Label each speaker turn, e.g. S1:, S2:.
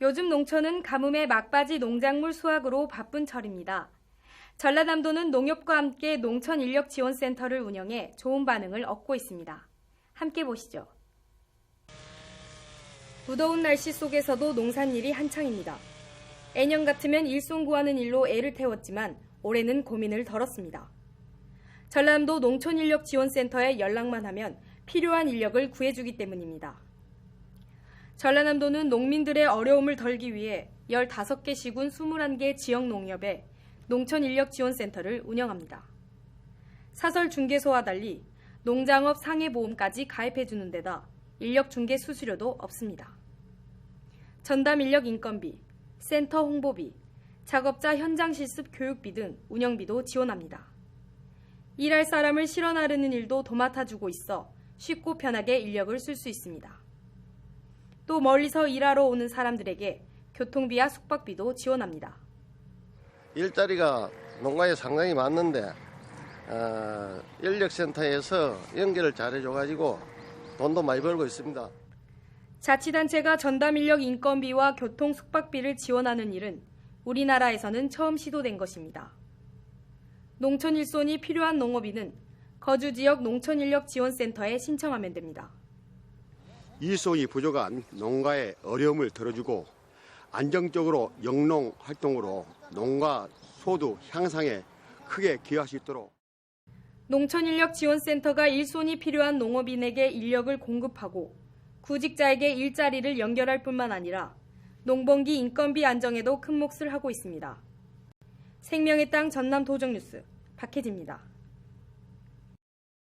S1: 요즘 농촌은 가뭄에 막바지 농작물 수확으로 바쁜 철입니다. 전라남도는 농협과 함께 농촌 인력 지원센터를 운영해 좋은 반응을 얻고 있습니다. 함께 보시죠. 무더운 날씨 속에서도 농산일이 한창입니다. 애년 같으면 일손 구하는 일로 애를 태웠지만 올해는 고민을 덜었습니다. 전남도 농촌인력지원센터에 연락만 하면 필요한 인력을 구해주기 때문입니다. 전라남도는 농민들의 어려움을 덜기 위해 15개 시군 21개 지역 농협에 농촌 인력 지원센터를 운영합니다. 사설 중개소와 달리 농장업 상해보험까지 가입해주는 데다 인력 중개 수수료도 없습니다. 전담 인력 인건비, 센터 홍보비, 작업자 현장 실습 교육비 등 운영비도 지원합니다. 일할 사람을 실어 나르는 일도 도맡아주고 있어 쉽고 편하게 인력을 쓸 수 있습니다. 또 멀리서 일하러 오는 사람들에게 교통비와 숙박비도 지원합니다.
S2: 일자리가 농가에 상당히 많는데 어, 인력센터에서 연결을 잘해줘가지고 돈도 많이 벌고 있습니다.
S1: 자치단체가 전담 인력 인건비와 교통 숙박비를 지원하는 일은 우리나라에서는 처음 시도된 것입니다. 농촌 일손이 필요한 농업인은 거주 지역 농촌 인력 지원센터에 신청하면 됩니다.
S3: 일손이 부족한 농가의 어려움을 덜어주고 안정적으로 영농 활동으로 농가 소득 향상에 크게 기여할 수 있도록
S1: 농촌인력 지원센터가 일손이 필요한 농업인에게 인력을 공급하고 구직자에게 일자리를 연결할 뿐만 아니라 농번기 인건비 안정에도 큰 몫을 하고 있습니다. 생명의 땅 전남 도정뉴스 박혜지입니다.